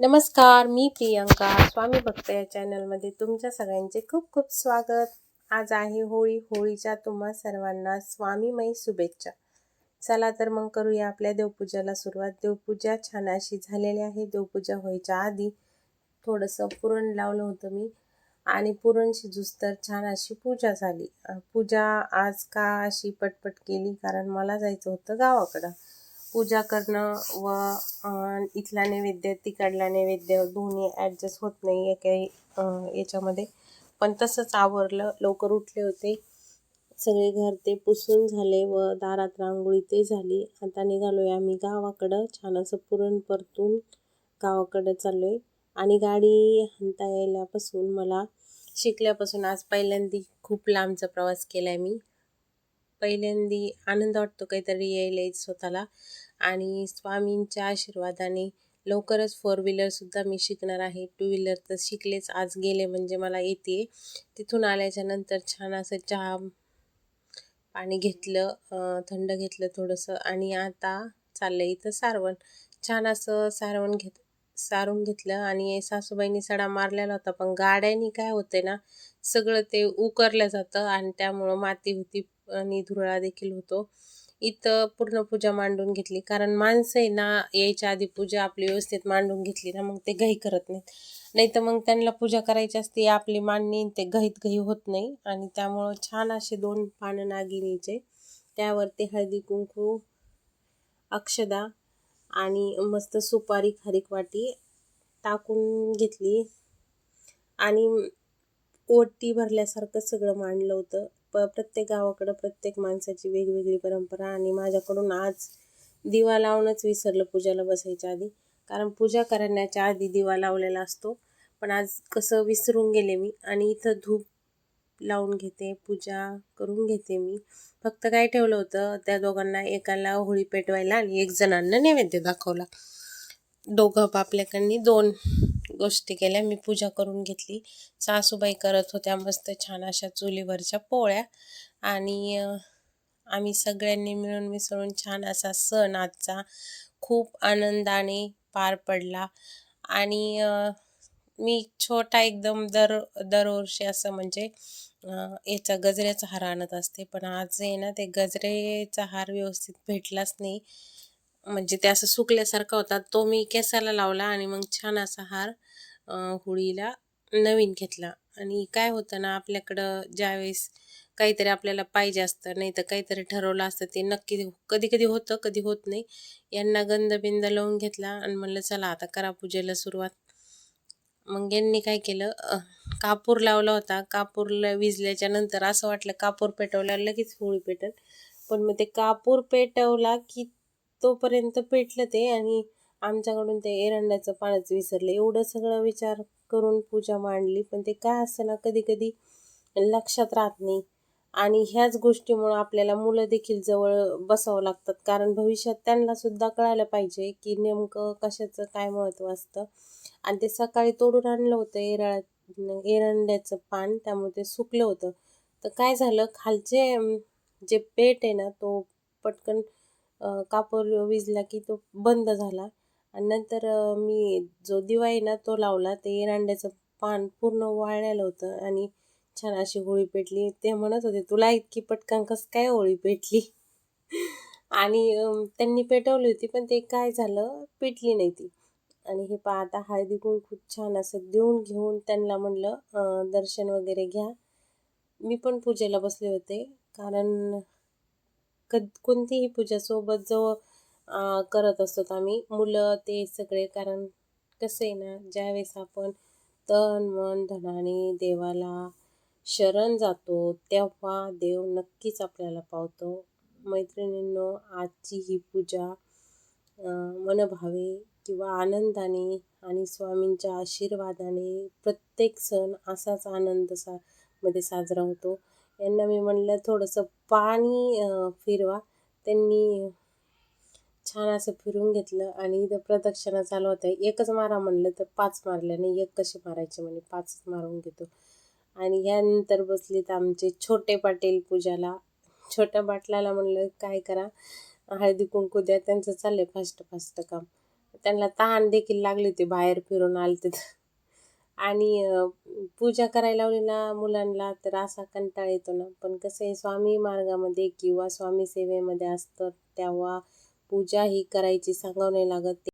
नमस्कार मी प्रियंका. स्वामी भक्त या चॅनलमध्ये तुमच्या सगळ्यांचे खूप खूप स्वागत. आज आहे होळी. होळीच्या तुम्हा सर्वांना स्वामीमयी शुभेच्छा. चला तर मग करूया आपल्या देवपूजाला सुरुवात. देवपूजा छान अशी झालेली आहे. देवपूजा व्हायच्या आधी थोडंसं पुरण लावलं होतं मी. आणि पुरण शिजूस तर छान अशी पूजा झाली. पूजा आज का अशी पटपट केली? कारण मला जायचं होतं गावाकडं. पूजा करणं व इथला नैवेद्य तिकडला नैवेद्य दोन्ही ॲडजस्ट होत नाही आहे काही याच्यामध्ये. पण तसंच आवरलं लवकर उठले होते. सगळे घर ते पुसून झाले व दारात रांगोळी ते झाली. आता निघालोय आम्ही गावाकडं. छान असं पुरण परतून गावाकडं चाललो आहे आणि गाडी हाणता यायल्यापासून मला शिकल्यापासून आज पहिल्यांदा खूप लांबचा प्रवास केला आहे मी. पहिल्यांदी आनंद वाटतो काहीतरी यायला स्वतःला. आणि स्वामींच्या आशीर्वादाने लवकरच फोर व्हीलरसुद्धा मी शिकणार आहे. टू व्हीलर तर शिकलेच आज गेले म्हणजे मला येते. तिथून आल्याच्यानंतर छान असं चहा पाणी घेतलं थंड घेतलं थोडंसं आणि आता चाललं इथं सारवण. छान असं सारवण घेत सारून घेतलं आणि सासूबाईंनी सडा मारलेला होता पण गाड्यानी काय होते ना सगळं ते उकरलं जातं आणि त्यामुळं माती होती आणि धुरळा देखील होतो. इथं पूर्ण पूजा मांडून घेतली. कारण माणसं आहे ना यायच्या आधी पूजा आपली व्यवस्थित मांडून घेतली ना मग ते घाई करत नाहीत. नाही तर मग त्यांना पूजा करायची असते आपली मांडणी ते घाईत घाई होत नाही. आणि त्यामुळं छान असे दोन पानं नागिनीचे. त्यावरती हळदी कुंकू अक्षदा आणि मस्त सुपारी खारीक वाटी टाकून घेतली. आणि ओटी भरल्यासारखं सगळं मांडलं होतं. प प्रत्येक गावाकडं प्रत्येक माणसाची वेगवेगळी परंपरा आणि माझ्याकडून आज दिवा लावूनच विसरलं पूजाला बसायच्या आधी. कारण पूजा करण्याच्या आधी दिवा लावलेला असतो. पण आज कसं विसरून गेले मी आणि इथं धूप लावून घेते पूजा करून घेते मी. फक्त काय ठेवलं होतं त्या दोघांना एकाला होळी पेटवायला आणि एक जणांना नैवेद्य दाखवला. दोघं आपल्याकडनी दोन गोष्टी केल्या. मी पूजा करून घेतली. सासूबाई करत होत्या मस्त छान अशा चुलीवरच्या पोळ्या. आणि आम्ही सगळ्यांनी मिळून मिसळून छान असा सण आजचा खूप आनंदाने पार पडला. आणि मी छोटा एकदम दर दरवर्षी असं म्हणजे याचा गजऱ्याचा हार आणत असते. पण आज आहे ना ते गजरेचा हार व्यवस्थित भेटलाच नाही. म्हणजे ते असं सुकल्यासारखा होता तो मी केसाला लावला आणि मग छान असा हार होळीला नवीन घेतला. आणि काय होतं ना आपल्याकडं ज्यावेळेस काहीतरी आपल्याला पाहिजे असतं नाही तर काहीतरी ठरवलं असतं ते नक्की कधी कधी होतं कधी होत नाही. यांना गंध बिंद लावून घेतला आणि म्हणलं चला आता करा पूजेला सुरुवात. मग यांनी काय केलं कापूर लावला होता. कापूरला विजल्याच्या नंतर असं वाटलं कापूर पेटवल्यावर लगेच होळी पेटल. पण मग ते कापूर पेटवला की तोपर्यंत पेटलं ते आणि आमच्याकडून ते एरंडाचं पानच विसरलं. एवढं सगळं विचार करून पूजा मांडली. पण ते काय असतं ना कधी कधी लक्षात राहत नाही. आणि ह्याच गोष्टीमुळं आपल्याला मुलं देखील जवळ बसावं लागतात. कारण भविष्यात त्यांना सुद्धा कळायला पाहिजे की नेमकं कशाचं काय महत्त्व असतं. आणि ते सकाळी तोडून आणलं होतं एरळा एरंड्याचं पान. त्यामुळे ते सुकलं होतं. तर काय झालं खालचे जे पेट आहे ना तो पटकन कापूर विजला की तो बंद झाला. आणि नंतर मी जो दिवा आहे ना तो लावला. ते एरंड्याचं पान पूर्ण वाळलेलं होतं आणि छान अशी होळी पेटली. ते म्हणत होते तुला इतकी पटकन कसं काय होळी पेटली? आणि त्यांनी पेटवली होती पण ते काय झालं? पेटली नाही ती. आणि हे पहा आता हळदी कुंकू छान असं देऊन घेऊन त्यांना म्हणलं दर्शन वगैरे घ्या. मी पण पूजेला बसले होते कारण कद कोणतीही पूजा सोबत जवळ करत असतो आम्ही मुलं ते सगळे कारण कसं आहे ना ज्यावेळेस आपण तन मन धनाने देवाला शरण जातो तेव्हा देव नक्कीच आपल्याला पावतो. मैत्रिणींनो आजची ही पूजा मनभावे किंवा आनंदाने आणि स्वामींच्या आशीर्वादाने प्रत्येक सण असाच आनंद सा मध्ये साजरा होतो. यांना मी म्हणलं थोडंसं पाणी फिरवा. त्यांनी छान असं फिरून घेतलं आणि इथं प्रदक्षिणा चालू होत्या. एकच मारा म्हणलं तर पाच मारल्या नाही एक कशी मारायची म्हणे पाचच मारून घेतो. आणि ह्यानंतर बसलीत आमचे छोटे पाटील पूजाला. छोट्या पाटलाला म्हणलं काय करा हळदी कुंकू द्या त्यांचं चाललंय फास्ट फास्ट काम. त्यांना तहान देखील लागली होती बाहेर फिरून आले ते आणि पूजा करायला लावली ना मुलांना तर असा कंटाळ येतो ना. पण कसं आहे स्वामी मार्गामध्ये किंवा स्वामी सेवेमध्ये असतं तेव्हा पूजा ही करायची सांगावं नाही लागत.